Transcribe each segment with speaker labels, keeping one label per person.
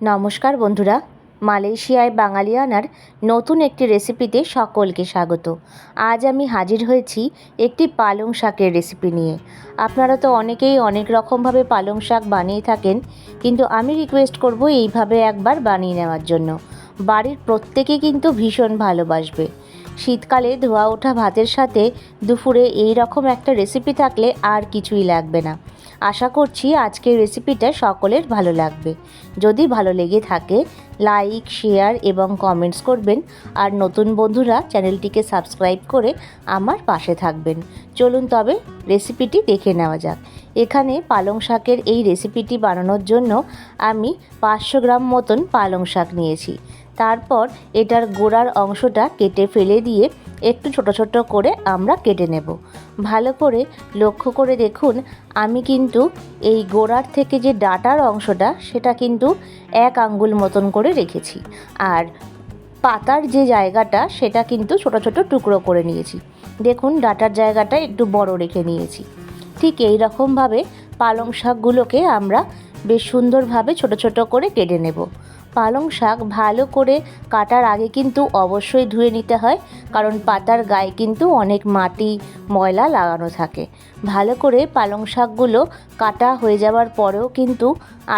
Speaker 1: নমস্কার বন্ধুরা, মালয়েশিয়ায় বাঙালিয়ানার নতুন একটি রেসিপিতে সকলকে স্বাগত। আজ আমি হাজির হয়েছি একটি পালং শাকের রেসিপি নিয়ে। আপনারা তো অনেকেই অনেক রকমভাবে পালং শাক বানিয়ে থাকেন, কিন্তু আমি রিকোয়েস্ট করব এইভাবে একবার বানিয়ে নেওয়ার জন্য। বাড়ির প্রত্যেকে কিন্তু ভীষণ ভালোবাসবে। শীতকালে ধোয়া ওঠা ভাতের সাথে দুপুরে এই রকম একটা রেসিপি থাকলে আর কিছুই লাগবে না। আশা করছি আজকের রেসিপিটা সকলের ভালো লাগবে। যদি ভালো লেগে থাকে লাইক শেয়ার এবং কমেন্টস করবেন আর নতুন বন্ধুরা চ্যানেলটিকে সাবস্ক্রাইব করে আমার পাশে থাকবেন। চলুন তবে রেসিপিটি দেখে নেওয়া যাক। এখানে পালং শাকের এই রেসিপিটি বানানোর জন্য আমি পাঁচশো গ্রাম মতন পালং শাক নিয়েছি। তারপর এটার গোড়ার অংশটা কেটে ফেলে দিয়ে একটু ছোট ছোট করে আমরা কেটে নেব। ভালো করে লক্ষ্য করে দেখুন, আমি কিন্তু এই গোড়ার থেকে যে ডাটার অংশটা, সেটা কিন্তু এক আঙ্গুল মতন করে রেখেছি। আর পাতার যে জায়গাটা, সেটা কিন্তু ছোট ছোট টুকরো করে নিয়েছি। দেখুন, ডাটার জায়গাটা একটু বড় রেখে নিয়েছি। ঠিক এই রকমভাবে পালং শাকগুলোকে আমরা বেশ সুন্দরভাবে ছোট ছোট করে কেটে নেব। পালং শাক ভালো করে কাটার আগে কিন্তু অবশ্যই ধুয়ে নিতে হয়, কারণ পাতার গায়ে কিন্তু অনেক মাটি, ময়লা লাগানো থাকে। ভালো করে পালং শাকগুলো কাটা হয়ে যাওয়ার পরেও কিন্তু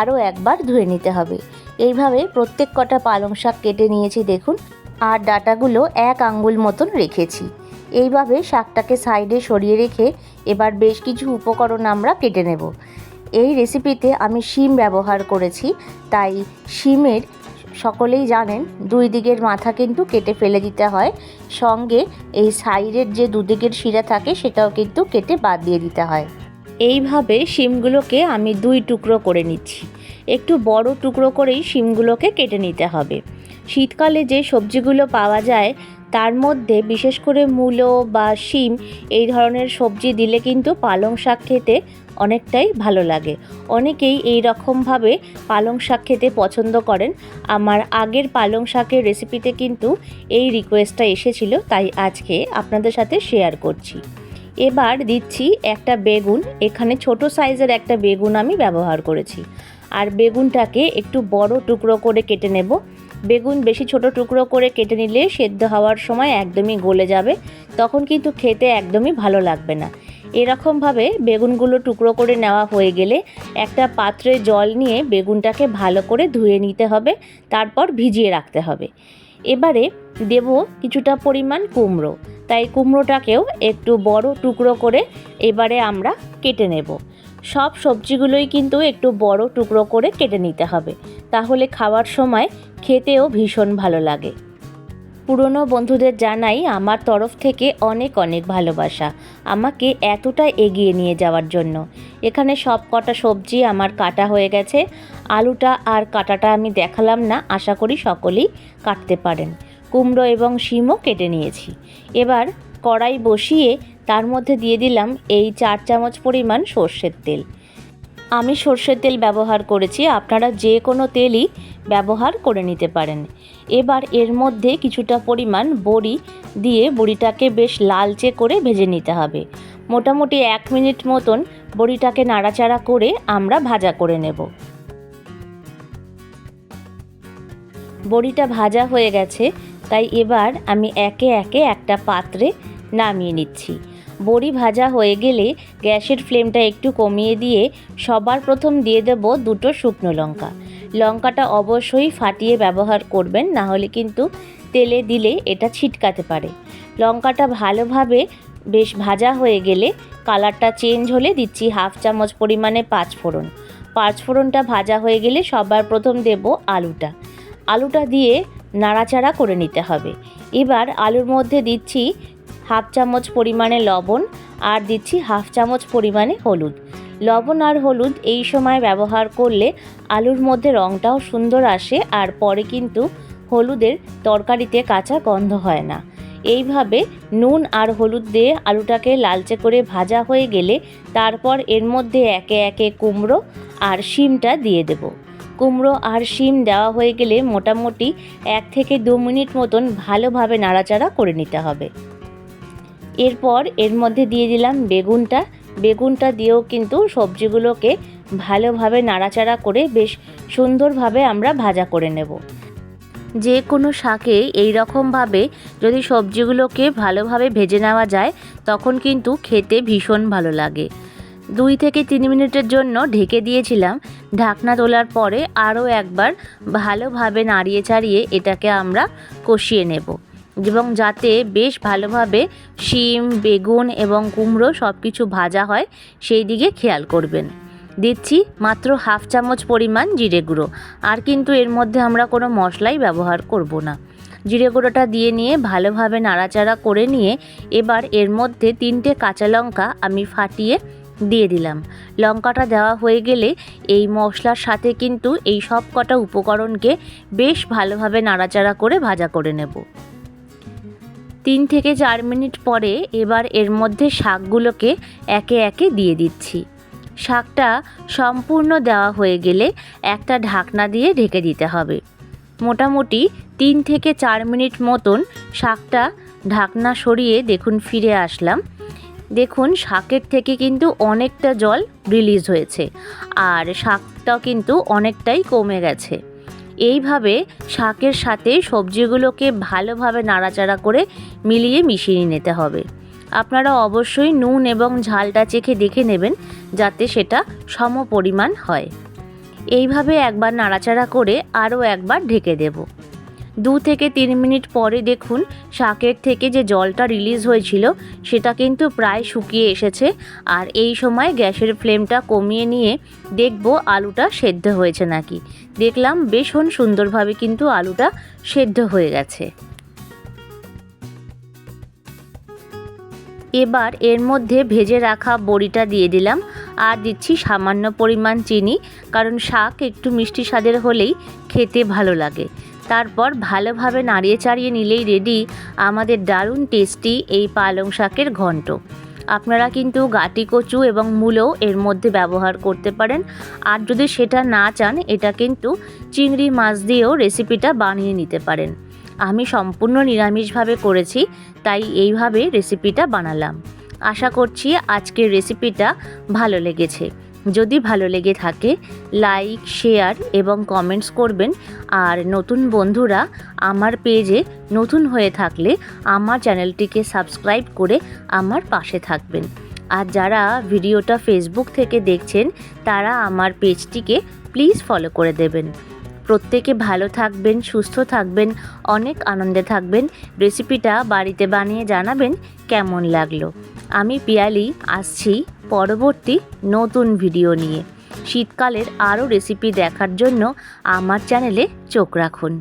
Speaker 1: আরও একবার ধুয়ে নিতে হবে। এইভাবে প্রত্যেক কটা পালং শাক কেটে নিয়েছি দেখুন, আর ডাটাগুলো এক আঙ্গুল মতন রেখেছি। এইভাবে শাকটাকে সাইডে সরিয়ে রেখে এবার বেশ কিছু উপকরণ আমরা কেটে নেব। এই রেসিপিতে আমি শিম ব্যবহার করেছি। তাই শিমের সকলেই জানেন, দুই দিকের মাথা কিন্তু কেটে ফেলে দিতে হয়। সঙ্গে এই সাইডের যে দুদিকের শিরা থাকে, সেটাও কিন্তু কেটে বাদ দিয়ে দিতে হয়। এইভাবে শিমগুলোকে আমি দুই টুকরো করে নিচ্ছি। একটু বড় টুকরো করেই শিমগুলোকে কেটে নিতে হবে। শীতকালে যে সবজিগুলো পাওয়া যায়, তার মধ্যে বিশেষ করে মূলো বা শিম, এই ধরনের সবজি দিলে কিন্তু পালং শাক খেতে অনেকটাই ভালো লাগে। অনেকেই এই রকমভাবে পালং শাক খেতে পছন্দ করেন। আমার আগের পালং শাকের রেসিপিতে কিন্তু এই রিকোয়েস্টটা এসেছিল, তাই আজকে আপনাদের সাথে শেয়ার করছি। এবার দিচ্ছি একটা বেগুন, এখানে ছোট সাইজের একটা বেগুন আমি ব্যবহার করেছি। আর বেগুনটাকে একটু বড় টুকরো করে কেটে নেব। বেগুন বেশি ছোট টুকরো করে কেটে নিলে সেদ্ধ হওয়ার সময় একদমই গলে যাবে, তখন কিন্তু খেতে একদমই ভালো লাগবে না। এরকমভাবে বেগুনগুলো টুকরো করে নেওয়া হয়ে গেলে একটা পাত্রে জল নিয়ে বেগুনটাকে ভালো করে ধুয়ে নিতে হবে, তারপর ভিজিয়ে রাখতে হবে। এবারে দেব কিছুটা পরিমাণ কুমড়ো, তাই কুমড়োটাকেও একটু বড় টুকরো করে এবারে আমরা কেটে নেব। সব সবজিগুলোই কিন্তু একটু বড় টুকরো করে কেটে নিতে হবে, তাহলে খাওয়ার সময় খেতেও ভীষণ ভালো লাগে। পুরনো বন্ধুদের জানাই আমার তরফ থেকে অনেক অনেক ভালোবাসা, আমাকে এতটা এগিয়ে নিয়ে যাওয়ার জন্য। এখানে সব কটা সবজি আমার কাটা হয়ে গেছে, আলুটা আর কাটাটা আমি দেখালাম না, আশা করি সকলেই কাটতে পারেন। কুমড়ো এবং শিমও কেটে নিয়েছি। এবার কড়াই বসিয়ে তার মধ্যে দিয়ে দিলাম এই চার চামচ পরিমাণ সর্ষের তেল। আমি সর্ষের তেল ব্যবহার করেছি, আপনারা যে কোনো তেলই ব্যবহার করে নিতে পারেন। এবার এর মধ্যে কিছুটা পরিমাণ বড়ি দিয়ে বড়িটাকে বেশ লালচে করে ভেজে নিতে হবে। মোটামুটি এক মিনিট মতন বড়িটাকে নাড়াচাড়া করে আমরা ভাজা করে নেব। বড়িটা ভাজা হয়ে গেছে, তাই এবার আমি একে একে একটা পাত্রে নামিয়ে নিচ্ছি। বড়ি ভাজা হয়ে গেলে গ্যাসের ফ্লেমটা একটু কমিয়ে দিয়ে সবার প্রথম দিয়ে দেব দুটো শুকনো লঙ্কা। লঙ্কাটা অবশ্যই ফাটিয়ে ব্যবহার করবেন, না হলে কিন্তু তেলে দিলে এটা ছিটকাতে পারে। লঙ্কাটা ভালোভাবে বেশ ভাজা হয়ে গেলে কালারটা চেঞ্জ হলে দিচ্ছি হাফ চামচ পরিমাণে পাঁচ ফোড়ন পাঁচ ফোড়নটা ভাজা হয়ে গেলে সবার প্রথম দেব আলুটা। আলুটা দিয়ে নাড়াচাড়া করে নিতে হবে। এবার আলুর মধ্যে দিচ্ছি হাফ চামচ পরিমাণে লবণ আর দিচ্ছি হাফ চামচ পরিমাণে হলুদ। লবণ আর হলুদ এই সময় ব্যবহার করলে আলুর মধ্যে রঙটাও সুন্দর আসে আর পরে কিন্তু হলুদের তরকারিতে কাঁচা গন্ধ হয় না। এইভাবে নুন আর হলুদ দিয়ে আলুটাকে লালচে করে ভাজা হয়ে গেলে তারপর এর মধ্যে একে একে কুমড়ো আর শিমটা দিয়ে দেব। কুমড়ো আর শিম দেওয়া হয়ে গেলে মোটামুটি এক থেকে দু মিনিট মতন ভালোভাবে নাড়াচাড়া করে নিতে হবে। এরপর এর মধ্যে দিয়ে দিলাম বেগুনটা। বেগুনটা দিয়েও কিন্তু সবজিগুলোকে ভালোভাবে নাড়াচাড়া করে বেশ সুন্দরভাবে আমরা ভাজা করে নেব। যে কোনো শাকে এই রকমভাবে যদি সবজিগুলোকে ভালোভাবে ভেজে নেওয়া যায়, তখন কিন্তু খেতে ভীষণ ভালো লাগে। দুই থেকে তিন মিনিটের জন্য ঢেকে দিয়েছিলাম। ঢাকনা তোলার পরে আরও একবার ভালোভাবে নাড়িয়ে চাড়িয়ে এটাকে আমরা কষিয়ে নেব। এবং যাতে বেশ ভালোভাবে শিম, বেগুন এবং কুমড়ো সব কিছু ভাজা হয়, সেই দিকে খেয়াল করবেন। দিচ্ছি মাত্র হাফ চামচ পরিমাণ জিরে গুঁড়ো। আর কিন্তু এর মধ্যে আমরা কোনো মশলাই ব্যবহার করব না। জিরে গুঁড়োটা দিয়ে নিয়ে ভালোভাবে নাড়াচাড়া করে নিয়ে এবার এর মধ্যে তিনটে কাঁচা লঙ্কা আমি ফাটিয়ে দিয়ে দিলাম। লঙ্কাটা দেওয়া হয়ে গেলে এই মশলার সাথে কিন্তু এই সব কটা উপকরণকে বেশ ভালোভাবে নাড়াচাড়া করে ভাজা করে নেব। তিন থেকে চার মিনিট পরে এবার এর মধ্যে শাকগুলোকে একে একে দিয়ে দিচ্ছি। শাকটা সম্পূর্ণ দেওয়া হয়ে গেলে একটা ঢাকনা দিয়ে ঢেকে দিতে হবে। মোটামুটি তিন থেকে চার মিনিট মতন শাকটা ঢাকনা সরিয়ে দেখুন ফিরে আসলাম। দেখুন শাকের থেকে কিন্তু অনেকটা জল রিলিজ হয়েছে আর শাকটা কিন্তু অনেকটাই কমে গেছে। এইভাবে শাকের সাথে সবজিগুলোকে ভালোভাবে নাড়াচাড়া করে মিলিয়ে মিশিয়ে নিতে হবে। আপনারা অবশ্যই নুন এবং ঝালটা চেখে দেখে নেবেন যাতে সেটা সম পরিমাণ হয়। এইভাবে একবার নাড়াচাড়া করে আরও একবার ঢেকে দেব। দু থেকে তিন মিনিট পরে দেখুন শাকের থেকে যে জলটা রিলিজ হয়েছিল, সেটা কিন্তু প্রায় শুকিয়ে এসেছে। আর এই সময় গ্যাসের ফ্লেমটা কমিয়ে নিয়ে দেখব আলুটা সেদ্ধ হয়েছে নাকি। দেখলাম ভীষণ সুন্দরভাবে কিন্তু আলুটা সেদ্ধ হয়ে গেছে। এবার এর মধ্যে ভেজে রাখা বড়িটা দিয়ে দিলাম। আর দিচ্ছি সামান্য পরিমাণ চিনি, কারণ শাক একটু মিষ্টি স্বাদের হলেই খেতে ভালো লাগে। তারপর ভালোভাবে নাড়িয়ে চাড়িয়ে নিলেই রেডি আমাদের দারুণ টেস্টি এই পালং শাকের ঘন্ট। আপনারা কিন্তু গাটি কচু এবং মূলো এর মধ্যে ব্যবহার করতে পারেন। আর যদি সেটা না চান, এটা কিন্তু চিংড়ি মাছ দিয়েও রেসিপিটা বানিয়ে নিতে পারেন। আমি সম্পূর্ণ নিরামিষভাবে করেছি, তাই এইভাবে রেসিপিটা বানালাম। আশা করছি আজকের রেসিপিটা ভালো লেগেছে। যদি ভালো লেগে থাকে লাইক শেয়ার এবং কমেন্টস করবেন। আর নতুন বন্ধুরা আমার পেজে নতুন হয়ে থাকলে আমার চ্যানেলটিকে সাবস্ক্রাইব করে আমার পাশে থাকবেন। আর যারা ভিডিওটা ফেসবুক থেকে দেখছেন, তারা আমার পেজটিকে প্লিজ ফলো করে দেবেন। প্রত্যেকে ভালো থাকবেন, সুস্থ থাকবেন, অনেক আনন্দে থাকবেন। রেসিপিটা বাড়িতে বানিয়ে জানাবেন কেমন লাগল। আমি পিয়ালি, আসছি পরবর্তী নতুন ভিডিও নিয়ে। শীতকালের আরও রেসিপি দেখার জন্য আমার চ্যানেলে চোখ রাখুন।